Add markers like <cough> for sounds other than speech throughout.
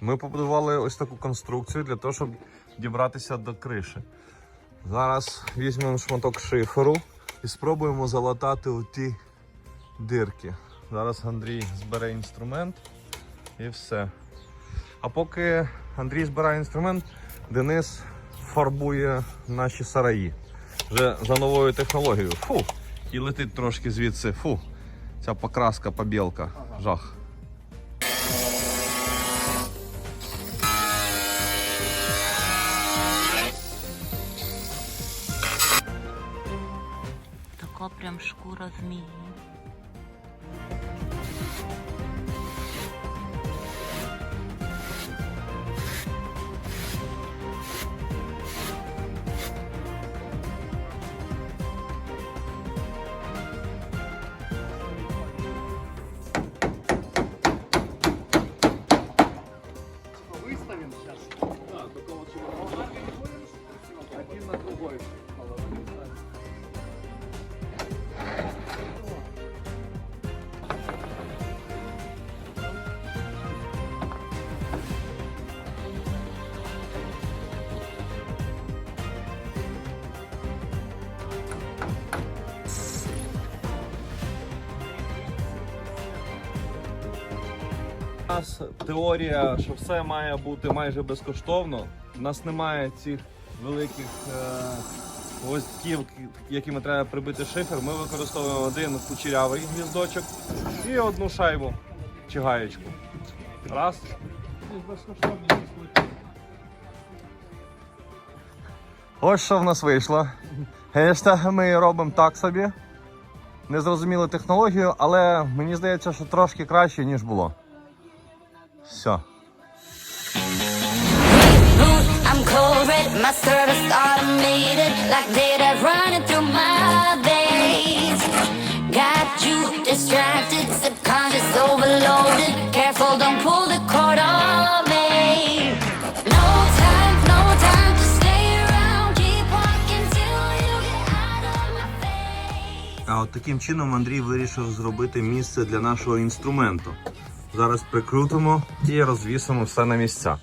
Ми побудували ось таку конструкцію для того, щоб дібратися до криші. Зараз візьмемо шматок шиферу і спробуємо залатати у ті дирки. Зараз Андрій збере інструмент і все. А поки Андрій збирає інструмент, Денис фарбує наші сараї. Вже за новою технологією. Фу! І летить трошки звідси. Фу! Ця покраска, побілка. Жах. прям шкура змії. Нас теорія, що все має бути майже безкоштовно. У нас немає цих великих е, гвоздків, якими треба прибити шифер. Ми використовуємо один кучерявий гвіздочок і одну шайбу чи гаєчку. Раз. Ось що в нас вийшло. Звісно, ми робимо так собі. Не зрозуміли технологію, але мені здається, що трошки краще, ніж було. Все. А от таким чином Андрій вирішив зробити місце для нашого інструменту. Зараз прикрутимо і розвісимо все на місця.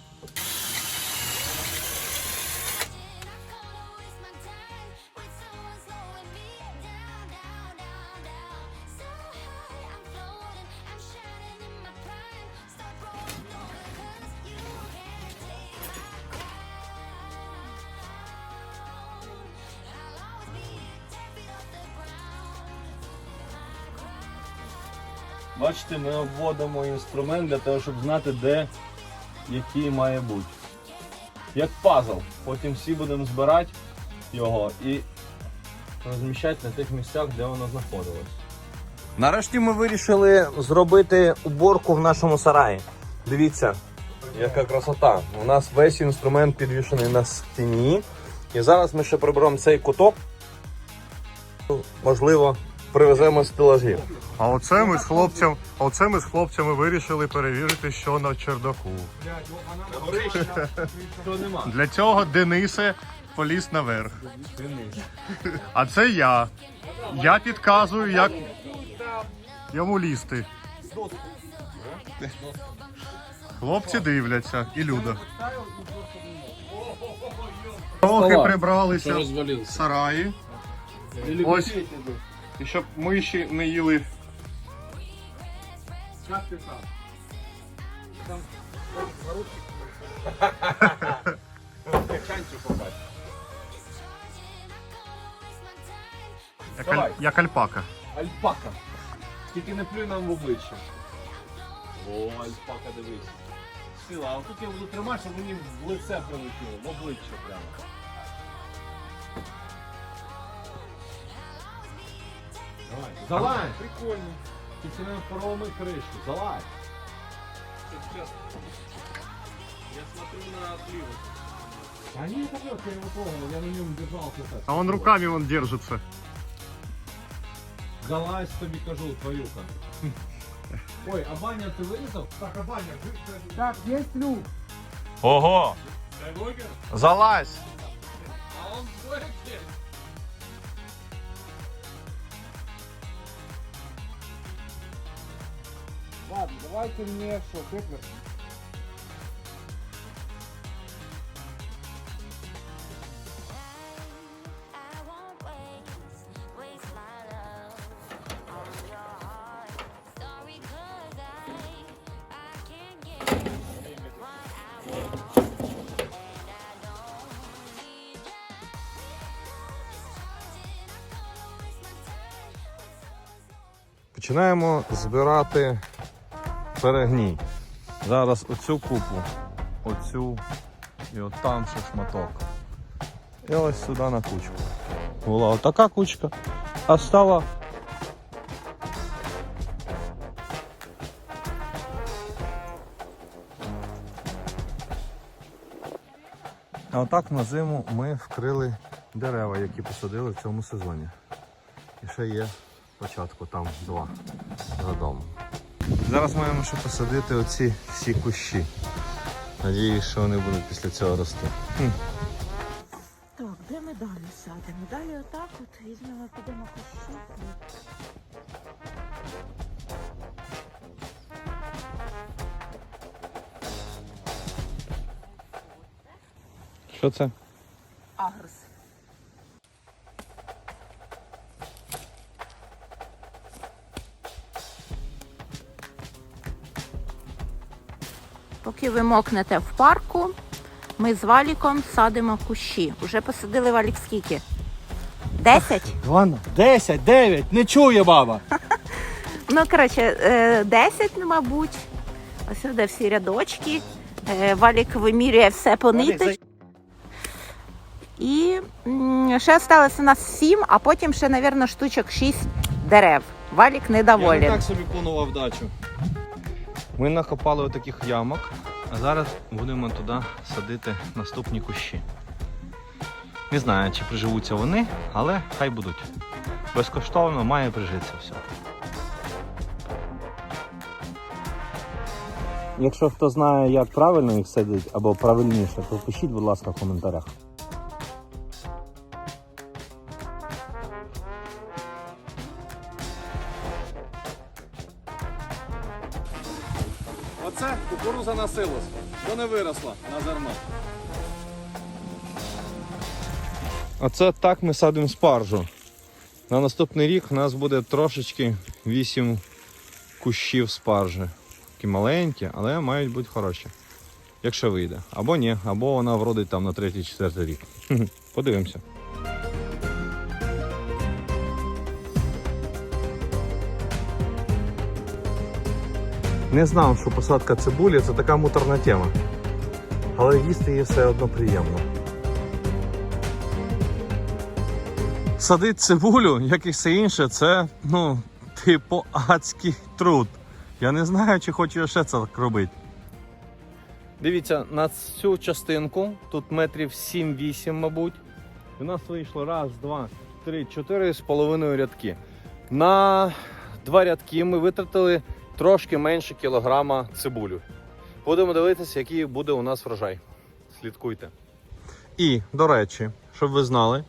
Бачите, ми обводимо інструмент для того, щоб знати, де який має бути. Як пазл. Потім всі будемо збирати його і розміщати на тих місцях, де воно знаходилось. Нарешті ми вирішили зробити уборку в нашому сараї. Дивіться, яка красота. У нас весь інструмент підвішений на стіні. І зараз ми ще приберемо цей куток. Можливо, привеземо стелажі. А оце ми з хлопцям, оце ми з хлопцями вирішили перевірити, що на чердаку. Для цього Денисе поліз наверх. А це я. Я підказую, як йому лізти. Хлопці дивляться і Люда. Трохи прибралися в сараї. Ось. І щоб миші не їли Как ты там? Там Чанчик попасть. як, аль- як альпака. Альпака. Тільки не плюй нам в обличчя. О, альпака, дивись. Сила, а тут я буду тримати, щоб мені в лице прилетіло, в обличчя прямо. Давай, залазь! Прикольно. Тільки не порвами кришку, залазь. Я смотрю на отливу. А не, это лёгко, я его трогал, я на нем держался так. А он руками вон держится. Залазь, тобі кажу, твоюка. <laughs> Ой, а баня ти вирізав? Так, а баня Так, є люк. Ого! Залазь! Ладно, давайте мне что, выключим. Починаємо збирати перегній. Зараз оцю купу, оцю і от там ще шматок. І ось сюди на кучку. Була отака кучка, а стала А отак на зиму ми вкрили дерева, які посадили в цьому сезоні. І ще є початку там два за домом. Зараз маємо ще посадити оці всі кущі. Надіюсь, що вони будуть після цього рости. Хм. Так, де ми далі садимо? Далі отак от візьмемо, підемо кущі. Що це? Агрос. Поки ви мокнете в парку, ми з валіком садимо кущі. Уже посадили валік скільки? Десять? Ладно, 10, 9, не чує баба. <laughs> Ну, коротше, е, 10, ну, мабуть. Ось сюди всі рядочки. Е, Валік вимірює все по ниточці. І ще залишилося у нас 7, а потім ще, мабуть, штучок 6 дерев. Валік недоволен. собі планував дачу. Ми накопали отаких ямок, а зараз будемо туди садити наступні кущі. Не знаю, чи приживуться вони, але хай будуть. Безкоштовно має прижитися все. Якщо хто знає, як правильно їх садити або правильніше, то пишіть, будь ласка, в коментарях. Виросла на зерно. А так ми садимо спаржу. На наступний рік у нас буде трошечки 8 кущів спаржі. Такі маленькі, але мають бути хороші. Якщо вийде. Або ні, або вона вродить там на 3-4 рік. <laughs> Подивимося. Не знав, що посадка цибулі це така муторна тема. Але їсти її все одно приємно. Садить цибулю, як і все інше, це ну, типу адський труд. Я не знаю, чи хочу я ще це так робити. Дивіться, на цю частинку, тут метрів 7-8, мабуть. У нас вийшло раз, два, три, чотири з половиною рядки. На два рядки ми витратили трошки менше кілограма цибулю. Будемо дивитися, який буде у нас врожай. Слідкуйте. І, до речі, щоб ви знали,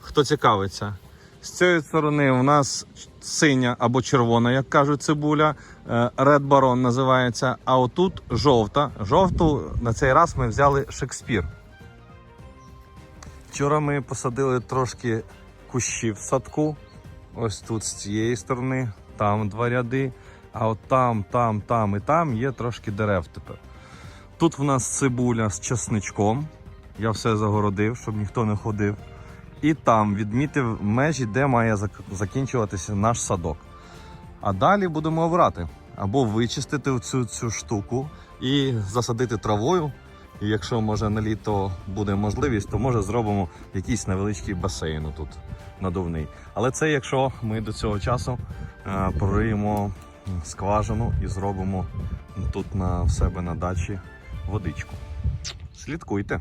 хто цікавиться. З цієї сторони у нас синя або червона, як кажуть, цибуля. е, Red Baron називається. А отут жовта. Жовту на цей раз ми взяли Шекспір. Вчора ми посадили трошки кущів в садку. Ось тут з цієї сторони, там два ряди. А от там, там, там і там є трошки дерев тепер. Тут в нас цибуля з часничком. Я все загородив, щоб ніхто не ходив. І там відмітив межі, де має закінчуватися наш садок. А далі будемо обрати або вичистити цю, цю штуку і засадити травою. І якщо може на літо буде можливість, то може зробимо якийсь невеличкий басейн тут надувний. Але це якщо ми до цього часу е, прориємо скважину і зробимо тут на себе на дачі водичку. Слідкуйте.